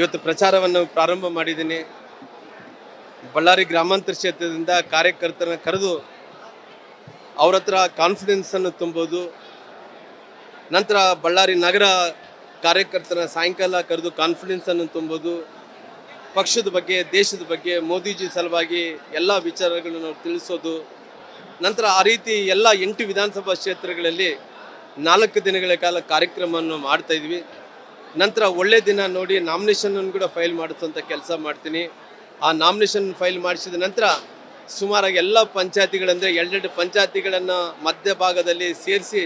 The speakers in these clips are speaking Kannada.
ಇವತ್ತು ಪ್ರಚಾರವನ್ನು ಪ್ರಾರಂಭ ಮಾಡಿದ್ದೀನಿ. ಬಳ್ಳಾರಿ ಗ್ರಾಮಾಂತರ ಕ್ಷೇತ್ರದಿಂದ ಕಾರ್ಯಕರ್ತರನ್ನ ಕರೆದು ಅವ್ರ ಹತ್ರ ಕಾನ್ಫಿಡೆನ್ಸನ್ನು ತುಂಬೋದು. ನಂತರ ಬಳ್ಳಾರಿ ನಗರ ಕಾರ್ಯಕರ್ತರ ಸಾಯಂಕಾಲ ಕರೆದು ಕಾನ್ಫಿಡೆನ್ಸನ್ನು ತುಂಬೋದು. ಪಕ್ಷದ ಬಗ್ಗೆ, ದೇಶದ ಬಗ್ಗೆ, ಮೋದಿಜಿ ಸಲುವಾಗಿ ಎಲ್ಲ ವಿಚಾರಗಳನ್ನು ತಿಳಿಸೋದು. ನಂತರ ಆ ರೀತಿ ಎಲ್ಲ ಎಂಟು ವಿಧಾನಸಭಾ ಕ್ಷೇತ್ರಗಳಲ್ಲಿ ನಾಲ್ಕು ದಿನಗಳ ಕಾಲ ಕಾರ್ಯಕ್ರಮವನ್ನು ಮಾಡ್ತಾ ಇದ್ವಿ. ನಂತರ ಒಳ್ಳೆ ದಿನ ನೋಡಿ ನಾಮಿನೇಷನನ್ನು ಕೂಡ ಫೈಲ್ ಮಾಡಿಸುವಂಥ ಕೆಲಸ ಮಾಡ್ತೀನಿ. ಆ ನಾಮಿನೇಷನ್ ಫೈಲ್ ಮಾಡಿಸಿದ ನಂತರ ಸುಮಾರಾಗಿ ಎಲ್ಲ ಪಂಚಾಯತಿಗಳಂದರೆ ಎರಡೆರಡು ಪಂಚಾಯತಿಗಳನ್ನು ಮಧ್ಯಭಾಗದಲ್ಲಿ ಸೇರಿಸಿ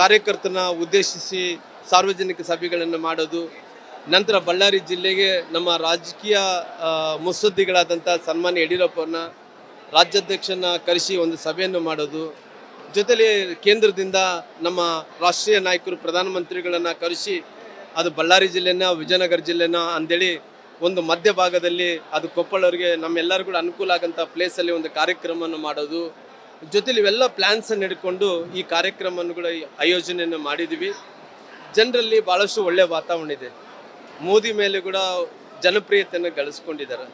ಕಾರ್ಯಕರ್ತನ ಉದ್ದೇಶಿಸಿ ಸಾರ್ವಜನಿಕ ಸಭೆಗಳನ್ನು ಮಾಡೋದು. ನಂತರ ಬಳ್ಳಾರಿ ಜಿಲ್ಲೆಗೆ ನಮ್ಮ ರಾಜಕೀಯ ಮುತ್ಸದ್ದಿಗಳಾದಂಥ ಸನ್ಮಾನ್ಯ ಯಡಿಯೂರಪ್ಪನ ರಾಜ್ಯಾಧ್ಯಕ್ಷನ ಕರೆಸಿ ಒಂದು ಸಭೆಯನ್ನು ಮಾಡೋದು. ಜೊತೆಲಿ ಕೇಂದ್ರದಿಂದ ನಮ್ಮ ರಾಷ್ಟ್ರೀಯ ನಾಯಕರು, ಪ್ರಧಾನಮಂತ್ರಿಗಳನ್ನು ಕರೆಸಿ ಅದು ಬಳ್ಳಾರಿ ಜಿಲ್ಲೆನ, ವಿಜಯನಗರ ಜಿಲ್ಲೆನ ಅಂದೇಳಿ ಒಂದು ಮಧ್ಯ ಭಾಗದಲ್ಲಿ ಅದು ಕೊಪ್ಪಳವ್ರಿಗೆ ನಮ್ಮೆಲ್ಲರಿಗೂ ಕೂಡ ಅನುಕೂಲ ಆಗಂಥ ಪ್ಲೇಸಲ್ಲಿ ಒಂದು ಕಾರ್ಯಕ್ರಮವನ್ನು ಮಾಡೋದು. ಜೊತೆಲಿ ಇವೆಲ್ಲ ಪ್ಲ್ಯಾನ್ಸನ್ನು ಹಿಡ್ಕೊಂಡು ಈ ಕಾರ್ಯಕ್ರಮವನ್ನು ಕೂಡ ಆಯೋಜನೆಯನ್ನು ಮಾಡಿದ್ವಿ. ಜನರಲ್ಲಿ ಭಾಳಷ್ಟು ಒಳ್ಳೆಯ ವಾತಾವರಣ ಇದೆ. ಮೋದಿ ಮೇಲೆ ಕೂಡ ಜನಪ್ರಿಯತೆಯನ್ನು ಗಳಿಸ್ಕೊಂಡಿದ್ದಾರೆ.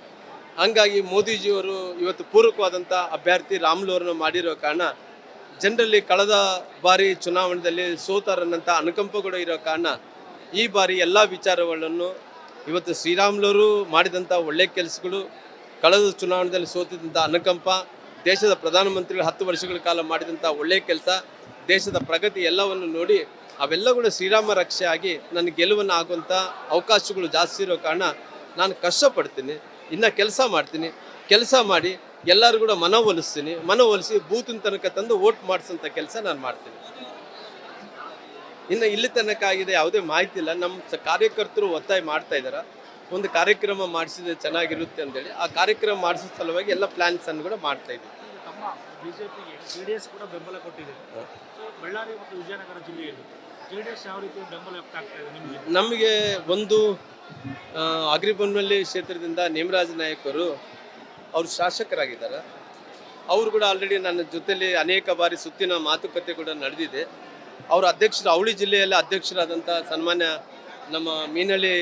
ಹಂಗಾಗಿ ಮೋದಿಜಿಯವರು ಇವತ್ತು ಪೂರಕವಾದಂಥ ಅಭ್ಯರ್ಥಿ ರಾಮ್ಲು ಅವರನ್ನು ಮಾಡಿರೋ ಕಾರಣ ಜನರಲ್ಲಿ ಕಳೆದ ಬಾರಿ ಚುನಾವಣೆಯಲ್ಲಿ ಸೋತಾರನ್ನಂಥ ಅನುಕಂಪ ಕೂಡ ಇರೋ ಕಾರಣ ಈ ಬಾರಿ ಎಲ್ಲ ವಿಚಾರಗಳನ್ನು ಇವತ್ತು ಶ್ರೀರಾಮ್ಲವರು ಮಾಡಿದಂಥ ಒಳ್ಳೆ ಕೆಲಸಗಳು, ಕಳೆದ ಚುನಾವಣೆಯಲ್ಲಿ ಸೋತಿದ್ದಂಥ ಅನುಕಂಪ, ದೇಶದ ಪ್ರಧಾನಮಂತ್ರಿಗಳು ಹತ್ತು ವರ್ಷಗಳ ಕಾಲ ಮಾಡಿದಂಥ ಒಳ್ಳೆಯ ಕೆಲಸ, ದೇಶದ ಪ್ರಗತಿ ಎಲ್ಲವನ್ನು ನೋಡಿ ಅವೆಲ್ಲ ಕೂಡ ಶ್ರೀರಾಮ ರಕ್ಷೆ ಆಗಿ ನನ್ನ ಗೆಲುವನ್ನು ಆಗುವಂಥ ಅವಕಾಶಗಳು ಜಾಸ್ತಿ ಇರೋ ಕಾರಣ ನಾನು ಕಷ್ಟಪಡ್ತೀನಿ, ಇನ್ನು ಕೆಲಸ ಮಾಡ್ತೀನಿ, ಕೆಲಸ ಮಾಡಿ ಎಲ್ಲರೂ ಕೂಡ ಮನವೊಲಿಸ್ತೀನಿ, ಮನವೊಲಿಸಿ ಬೂತಿನ ತನಕ ತಂದು ವೋಟ್ ಮಾಡಿಸೋಂಥ ಕೆಲಸ ನಾನು ಮಾಡ್ತೀನಿ. ಇನ್ನು ಇಲ್ಲಿ ತನಕ ಆಗಿದೆ ಯಾವುದೇ ಮಾಹಿತಿ ಇಲ್ಲ ನಮ್ಮ ಕಾರ್ಯಕರ್ತರು ಒತ್ತಾಯ ಮಾಡ್ತಾ ಇದ್ದಾರೆ ಒಂದು ಕಾರ್ಯಕ್ರಮ ಮಾಡಿಸಿದ್ರೆ ಚೆನ್ನಾಗಿರುತ್ತೆ ಅಂತೇಳಿ ಆ ಕಾರ್ಯಕ್ರಮ ಮಾಡಿಸೋ ಸಲುವಾಗಿ ಎಲ್ಲ ಪ್ಲಾನ್ಸ್ ಅನ್ನು ಕೂಡ ಮಾಡ್ತಾ ಇದ್ದೀವಿ ಬಿಜೆಪಿಗೆ ಕೂಡ ಬೆಂಬಲ ಕೊಟ್ಟಿದೆ. ಬಳ್ಳಾರಿ ಮತ್ತು ವಿಜಯನಗರ ಜಿಲ್ಲೆಯಲ್ಲಿ ಯಾವ ರೀತಿ ಬೆಂಬಲ ಆಗ್ತಾ ಇದೆ ನಿಮಗೆ? ನಮಗೆ ಒಂದು ಅಗ್ರಿಬೊಮ್ಮಲ್ಲಿ ಕ್ಷೇತ್ರದಿಂದ ನೇಮರಾಜ ನಾಯಕರು ಅವರು ಶಾಸಕರಾಗಿದ್ದಾರೆ. ಅವರು ಕೂಡ ಆಲ್ರೆಡಿ ನನ್ನ ಜೊತೆಯಲ್ಲಿ ಅನೇಕ ಬಾರಿ ಸುತ್ತಿನ ಮಾತುಕತೆ ಕೂಡ ನಡೆದಿದೆ. ಅವರು ಅಧ್ಯಕ್ಷರು, ಅವಳಿ ಜಿಲ್ಲೆಯಲ್ಲಿ ಅಧ್ಯಕ್ಷರಾದಂಥ ಸನ್ಮಾನ್ಯ ನಮ್ಮ ಮೀನಳ್ಳಿ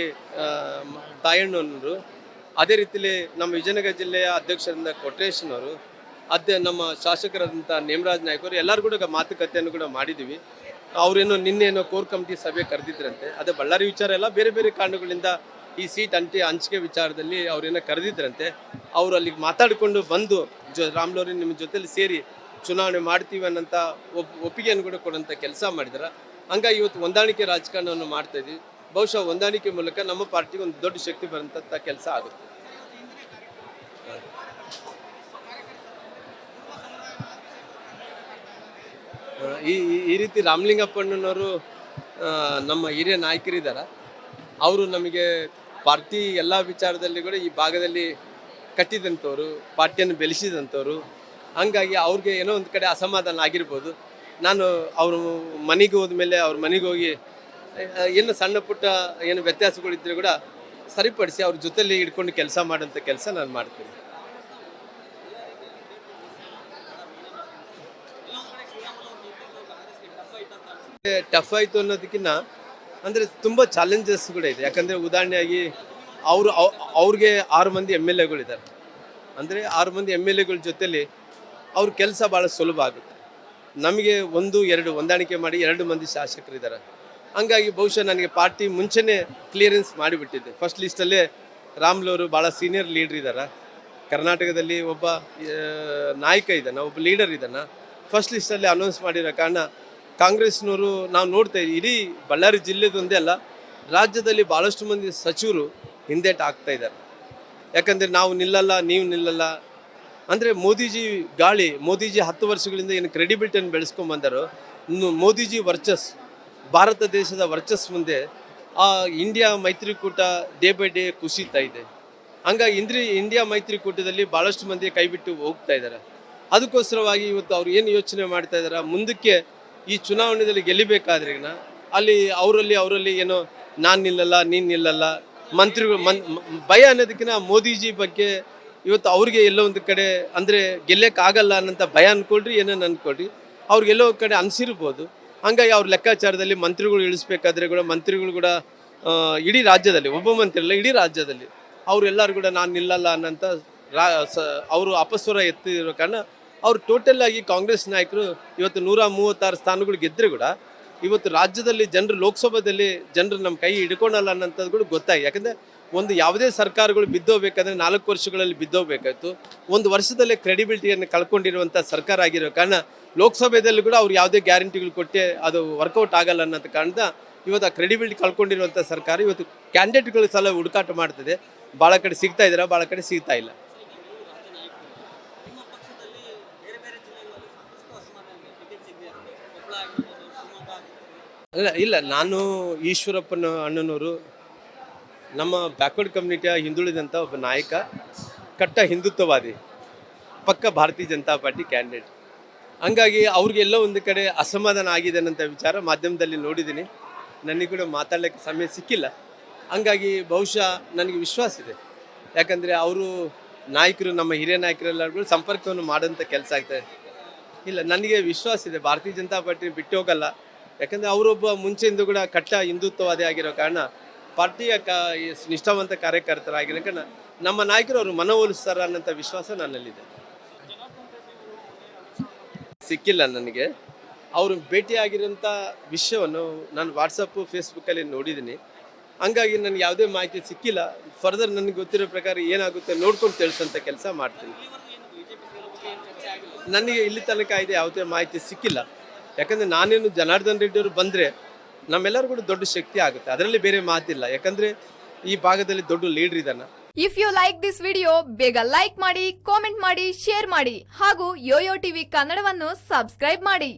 ತಾಯಣ್ಣನವರು, ಅದೇ ರೀತಿಲಿ ನಮ್ಮ ವಿಜಯನಗರ ಜಿಲ್ಲೆಯ ಅಧ್ಯಕ್ಷರಿಂದ ಕೊಟ್ರೇಶ್ನವರು, ಅದೇ ನಮ್ಮ ಶಾಸಕರಾದಂಥ ನೇಮರಾಜ್ ನಾಯಕರು, ಎಲ್ಲರೂ ಕೂಡ ಮಾತುಕತೆಯನ್ನು ಕೂಡ ಮಾಡಿದ್ದೀವಿ ಅವರೇನೋ ನಿನ್ನೇನೋ ಕೋರ್ ಕಮಿಟಿ ಸಭೆ ಕರೆದಿದ್ರಂತೆ, ಅದೇ ಬಳ್ಳಾರಿ ವಿಚಾರ ಎಲ್ಲ ಬೇರೆ ಬೇರೆ ಕಾರಣಗಳಿಂದ ಈ ಸೀಟ್ ಅಂಟಿ, ಹಂಚಿಕೆ ವಿಚಾರದಲ್ಲಿ ಅವರೇನೋ ಕರೆದಿದ್ರಂತೆ, ಅವರು ಅಲ್ಲಿಗೆ ಮಾತಾಡಿಕೊಂಡು ಬಂದು ಜೊ, ರಾಮ್ಲೋರಿ ನಿಮ್ಮ ಜೊತೆಲಿ ಸೇರಿ ಚುನಾವಣೆ ಮಾಡ್ತೀವಿ ಅನ್ನೋಂಥ ಒಪ್, ಒಪ್ಪಿಗೆಯನ್ನು ಕೂಡ ಕೊಡೋಂಥ ಕೆಲಸ ಮಾಡಿದ್ದಾರೆ ಹಂಗಾಗಿ ಇವತ್ತು ಹೊಂದಾಣಿಕೆ ರಾಜಕಾರಣವನ್ನು ಮಾಡ್ತಾ ಇದ್ದೀವಿ. ಬಹುಶಃ ಹೊಂದಾಣಿಕೆ ಮೂಲಕ ನಮ್ಮ ಪಾರ್ಟಿಗೆ ಒಂದು ದೊಡ್ಡ ಶಕ್ತಿ ಬರುವಂಥ ಕೆಲಸ ಆಗುತ್ತೆ. ಈ- ಈ ರೀತಿ ರಾಮಲಿಂಗಪ್ಪಣ್ಣನವರು ನಮ್ಮ ಹಿರಿಯ ನಾಯಕರಿದ್ದಾರೆ ಅವರು ನಮಗೆ ಪಾರ್ಟಿ ಎಲ್ಲ ವಿಚಾರದಲ್ಲಿ ಕೂಡ ಈ ಭಾಗದಲ್ಲಿ ಕಟ್ಟಿದಂಥವ್ರು, ಪಾರ್ಟಿಯನ್ನು ಬೆಳೆಸಿದಂಥವ್ರು. ಹಂಗಾಗಿ ಅವ್ರಿಗೆ ಏನೋ ಒಂದು ಕಡೆ ಅಸಮಾಧಾನ ಆಗಿರ್ಬೋದು. ನಾನು ಅವರು ಮನೆಗೆ ಹೋದ್ಮೇಲೆ ಅವ್ರ ಮನೆಗೆ ಹೋಗಿ ಏನು ಸಣ್ಣ ಪುಟ್ಟ ಏನು ವ್ಯತ್ಯಾಸಗಳಿದ್ರೆ ಕೂಡ ಸರಿಪಡಿಸಿ ಅವ್ರ ಜೊತೆಲಿ ಇಟ್ಕೊಂಡು ಕೆಲಸ ಮಾಡೋಂಥ ಕೆಲಸ ನಾನು ಮಾಡ್ತೀನಿ. ಟಫ್ ಆಯಿತು ಅನ್ನೋದಕ್ಕಿಂತ ಅಂದರೆ ತುಂಬ ಚಾಲೆಂಜಸ್ ಕೂಡ ಇದೆ. ಯಾಕಂದರೆ ಉದಾಹರಣೆಯಾಗಿ ಅವರು ಅವ್ರಿಗೆ ಆರು ಮಂದಿ ಎಂ ಎಲ್ ಎಗಳಿದ್ದಾರೆ. ಅಂದರೆ ಆರು ಮಂದಿ ಎಂ ಎಲ್ ಎಗಳ ಜೊತೆಲಿ ಅವ್ರ ಕೆಲಸ ಭಾಳ ಸುಲಭ ಆಗುತ್ತೆ. ನಮಗೆ ಒಂದು, ಎರಡು ಹೊಂದಾಣಿಕೆ ಮಾಡಿ ಎರಡು ಮಂದಿ ಶಾಸಕರಿದ್ದಾರೆ ಹಂಗಾಗಿ ಬಹುಶಃ ನನಗೆ ಪಾರ್ಟಿ ಮುಂಚೆನೇ ಕ್ಲಿಯರೆನ್ಸ್ ಮಾಡಿಬಿಟ್ಟಿದ್ದೆ. ಫಸ್ಟ್ ಲಿಸ್ಟಲ್ಲೇ ರಾಮ್ಲವರು ಭಾಳ ಸೀನಿಯರ್ ಲೀಡ್ರ್ ಇದ್ದಾರೆ ಕರ್ನಾಟಕದಲ್ಲಿ ಒಬ್ಬ ನಾಯಕ ಇದ್ದಾನೆ, ಒಬ್ಬ ಲೀಡರ್ ಇದ್ದಾನೆ. ಫಸ್ಟ್ ಲಿಸ್ಟಲ್ಲಿ ಅನೌನ್ಸ್ ಮಾಡಿರೋ ಕಾರಣ ಕಾಂಗ್ರೆಸ್ನವರು ನಾವು ನೋಡ್ತಾ ಇದ್ದೀವಿ. ಇಡೀ ಬಳ್ಳಾರಿ ಜಿಲ್ಲೆದೊಂದೇ ಅಲ್ಲ, ರಾಜ್ಯದಲ್ಲಿ ಭಾಳಷ್ಟು ಮಂದಿ ಸಚಿವರು ಹಿಂದೇಟ್ ಆಗ್ತಾ ಇದ್ದಾರೆ. ಯಾಕಂದರೆ ನಾವು ನಿಲ್ಲಲ್ಲ, ನೀವು ನಿಲ್ಲಲ್ಲ ಅಂದರೆ ಮೋದಿಜಿ ಗಾಳಿ, ಮೋದಿಜಿ ಹತ್ತು ವರ್ಷಗಳಿಂದ ಏನು ಕ್ರೆಡಿಬಿಲಿಟಿಯನ್ನು ಬೆಳೆಸ್ಕೊಂಡು ಬಂದರು. ಮೋದಿಜಿ ವರ್ಚಸ್, ಭಾರತ ದೇಶದ ವರ್ಚಸ್ ಮುಂದೆ ಆ ಇಂಡಿಯಾ ಮೈತ್ರಿಕೂಟ ಡೇ ಬೈ ಡೇ ಕುಸಿತಾ ಇದೆ. ಹಂಗಾಗಿ ಇಂದ್ರಿ ಇಂಡಿಯಾ ಮೈತ್ರಿಕೂಟದಲ್ಲಿ ಭಾಳಷ್ಟು ಮಂದಿ ಕೈಬಿಟ್ಟು ಹೋಗ್ತಾ ಇದ್ದಾರೆ. ಅದಕ್ಕೋಸ್ಕರವಾಗಿ ಇವತ್ತು ಅವ್ರು ಏನು ಯೋಚನೆ ಮಾಡ್ತಾ ಇದ್ದಾರೆ, ಮುಂದಕ್ಕೆ ಈ ಚುನಾವಣೆಯಲ್ಲಿ ಗೆಲ್ಲಬೇಕಾದ್ರೆ ಅಲ್ಲಿ ಅವರಲ್ಲಿ ಅವರಲ್ಲಿ ಏನೋ ನಾನು ನಿಲ್ಲಲ್ಲ, ನೀನು ನಿಲ್ಲಲ್ಲ, ಮಂತ್ರಿಗಳು, ಮನ್, ಭಯ ಅನ್ನೋದಕ್ಕಿಂತ ಮೋದಿಜಿ ಬಗ್ಗೆ ಇವತ್ತು ಅವ್ರಿಗೆ ಎಲ್ಲೋ ಒಂದು ಕಡೆ ಅಂದರೆ ಗೆಲ್ಲಕ್ಕಾಗಲ್ಲ ಅನ್ನೋಂಥ ಭಯ ಅಂದ್ಕೊಳ್ರಿ ಏನೇನು ಅಂದ್ಕೊಳ್ರಿ ಅವ್ರಿಗೆಲ್ಲೋ ಕಡೆ ಅನಿಸಿರ್ಬೋದು. ಹಂಗಾಗಿ ಅವ್ರ ಲೆಕ್ಕಾಚಾರದಲ್ಲಿ ಮಂತ್ರಿಗಳು ಇಳಿಸ್ಬೇಕಾದ್ರೆ ಕೂಡ ಮಂತ್ರಿಗಳು ಕೂಡ ಇಡೀ ರಾಜ್ಯದಲ್ಲಿ, ಒಬ್ಬ ಮಂತ್ರಿ ಅಲ್ಲ, ಇಡೀ ರಾಜ್ಯದಲ್ಲಿ ಅವರೆಲ್ಲರೂ ಕೂಡ ನಾನು ನಿಲ್ಲಲ್ಲ ಅನ್ನೋಂಥ ರಾ, ಸ, ಅವರು ಅಪಸ್ವರ ಎತ್ತಿರೋ ಕಾರಣ ಅವರು ಟೋಟಲ್ ಆಗಿ ಕಾಂಗ್ರೆಸ್ ನಾಯಕರು ಇವತ್ತು ನೂರ ಮೂವತ್ತಾರು ಸ್ಥಾನಗಳು ಗೆದ್ದರೆ ಕೂಡ ಇವತ್ತು ರಾಜ್ಯದಲ್ಲಿ ಜನರು ಲೋಕಸಭೆಯಲ್ಲಿ ಜನರು ನಮ್ಮ ಕೈ ಹಿಡ್ಕೊಳಲ್ಲ ಅನ್ನೋಂಥದ್ದು ಕೂಡ ಗೊತ್ತಾಗಿ ಯಾಕಂದರೆ ಒಂದು ಯಾವುದೇ ಸರ್ಕಾರಗಳು ಬಿದ್ದೋಗ್ಬೇಕಂದ್ರೆ ನಾಲ್ಕು ವರ್ಷಗಳಲ್ಲಿ ಬಿದ್ದೋಗ್ಬೇಕಾಯ್ತು. ಒಂದು ವರ್ಷದಲ್ಲೇ ಕ್ರೆಡಿಬಿಲಿಟಿಯನ್ನು ಕಳ್ಕೊಂಡಿರುವಂಥ ಸರ್ಕಾರ ಆಗಿರೋ ಕಾರಣ ಲೋಕಸಭೆಯಲ್ಲಿ ಕೂಡ ಅವ್ರು ಯಾವುದೇ ಗ್ಯಾರಂಟಿಗಳು ಕೊಟ್ಟೆ ಅದು ವರ್ಕೌಟ್ ಆಗಲ್ಲ ಅನ್ನೋದ ಕಾರಣದ ಇವತ್ತು ಆ ಕ್ರೆಡಿಬಿಲಿಟಿ ಕಳ್ಕೊಂಡಿರುವಂಥ ಸರ್ಕಾರ ಇವತ್ತು ಕ್ಯಾಂಡಿಡೇಟ್ಗಳ ಸಲ ಹುಡುಕಾಟ ಮಾಡ್ತದೆ. ಭಾಳ ಕಡೆ ಸಿಗ್ತಾ ಇದ್ದಾರೆ? ಭಾಳ ಕಡೆ ಸಿಗ್ತಾ ಇಲ್ಲ. ಇಲ್ಲ ಇಲ್ಲ ನಾನು ಈಶ್ವರಪ್ಪನ ಅಣ್ಣನವರು ನಮ್ಮ ಬ್ಯಾಕ್ವರ್ಡ್ ಕಮ್ಯುನಿಟಿಯ ಹಿಂದುಳಿದಂಥ ಒಬ್ಬ ನಾಯಕ, ಕಟ್ಟ ಹಿಂದುತ್ವವಾದಿ, ಪಕ್ಕ ಭಾರತೀಯ ಜನತಾ ಪಾರ್ಟಿ ಕ್ಯಾಂಡಿಡೇಟ್. ಹಂಗಾಗಿ ಅವ್ರಿಗೆಲ್ಲ ಒಂದು ಕಡೆ ಅಸಮಾಧಾನ ಆಗಿದೆ ಅನ್ನೋಂಥ ವಿಚಾರ ಮಾಧ್ಯಮದಲ್ಲಿ ನೋಡಿದ್ದೀನಿ. ನನಗೆ ಕೂಡ ಮಾತಾಡಲಿಕ್ಕೆ ಸಮಯ ಸಿಕ್ಕಿಲ್ಲ. ಹಂಗಾಗಿ ಬಹುಶಃ ನನಗೆ ವಿಶ್ವಾಸ ಇದೆ. ಯಾಕಂದರೆ ಅವರು ನಾಯಕರು, ನಮ್ಮ ಹಿರಿಯ ನಾಯಕರೆಲ್ಲರೂ ಸಂಪರ್ಕವನ್ನು ಮಾಡೋಂಥ ಕೆಲಸ ಆಗ್ತದೆ ಇಲ್ಲ, ನನಗೆ ವಿಶ್ವಾಸ ಇದೆ. ಭಾರತೀಯ ಜನತಾ ಪಾರ್ಟಿ ಬಿಟ್ಟು ಹೋಗಲ್ಲ. ಯಾಕಂದರೆ ಅವರೊಬ್ಬ ಮುಂಚೆಯಿಂದ ಕೂಡ ಕಟ್ಟ ಹಿಂದುತ್ವವಾದಿ ಆಗಿರೋ ಕಾರಣ ಪಾರ್ಟಿಯ ಕ ನಿಷ್ಠಾವಂತ ಕಾರ್ಯಕರ್ತರಾಗಿರೋ ಕಾರಣ ನಮ್ಮ ನಾಯಕರು ಅವರು ಮನವೊಲಿಸ್ತಾರ ಅನ್ನೋಂಥ ವಿಶ್ವಾಸ ನನ್ನಲ್ಲಿದೆ. ಸಿಕ್ಕಿಲ್ಲ ನನಗೆ. ಅವರು ಭೇಟಿಯಾಗಿರೋಂಥ ವಿಷಯವನ್ನು ನಾನು ವಾಟ್ಸಪ್ಪು ಫೇಸ್ಬುಕ್ಕಲ್ಲಿ ನೋಡಿದ್ದೀನಿ. ಹಂಗಾಗಿ ನನಗೆ ಯಾವುದೇ ಮಾಹಿತಿ ಸಿಕ್ಕಿಲ್ಲ. ಫರ್ದರ್ ನನಗೆ ಗೊತ್ತಿರೋ ಪ್ರಕಾರ ಏನಾಗುತ್ತೆ ನೋಡ್ಕೊಂಡು ತಿಳಿಸೋಂಥ ಕೆಲಸ ಮಾಡ್ತೀನಿ. ನನಗೆ ಇಲ್ಲಿ ತನಕ ಇದೆ ಯಾವುದೇ ಮಾಹಿತಿ ಸಿಕ್ಕಿಲ್ಲ. ಯಾಕಂದರೆ ನಾನೇನು ಜನಾರ್ದನ್ ರೆಡ್ಡಿಯವರು ಬಂದರೆ ನಮ್ಮೆಲ್ಲರೂ ಕೂಡ ದೊಡ್ಡ ಶಕ್ತಿ ಆಗುತ್ತೆ. ಅದರಲ್ಲಿ ಬೇರೆ ಮಾತಿಲ್ಲ. ಯಾಕಂದ್ರೆ ಈ ಭಾಗದಲ್ಲಿ ದೊಡ್ಡ ಲೀಡರ್ ಇದ್ದಾನೆ. If you like this video ಬೇಗ ಲೈಕ್ ಮಾಡಿ ಕಾಮೆಂಟ್ ಮಾಡಿ ಶೇರ್ ಮಾಡಿ ಹಾಗೂ ಯೋಯೋ ಟಿವಿ ಕನ್ನಡವನ್ನು ಸಬ್ಸ್ಕ್ರೈಬ್ ಮಾಡಿ.